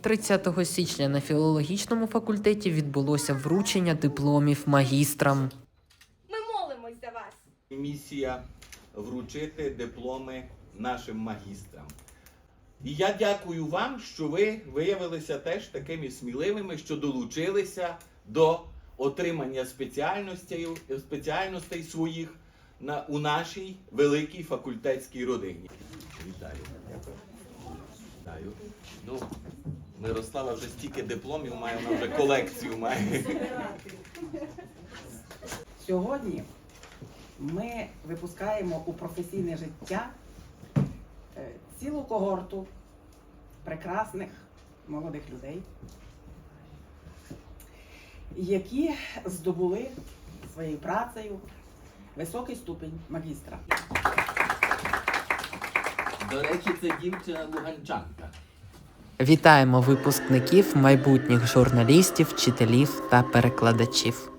30 січня на філологічному факультеті відбулося вручення дипломів магістрам. Ми молимось за вас. місія вручити дипломи нашим магістрам. І я дякую вам, що ви виявилися теж такими сміливими, що долучилися до отримання спеціальностей, спеціальностей своїх на, у нашій великій факультетській родині. Вітаю. Вітаю. Ну, Мирослава вже стільки дипломів має, вона вже колекцію має. Сьогодні ми випускаємо у професійне життя е, цілу когорту прекрасних молодих людей, які здобули своєю працею високий ступінь магістра. До речі, це дівчина луганчанка. Вітаємо випускників, майбутніх журналістів, вчителів та перекладачів.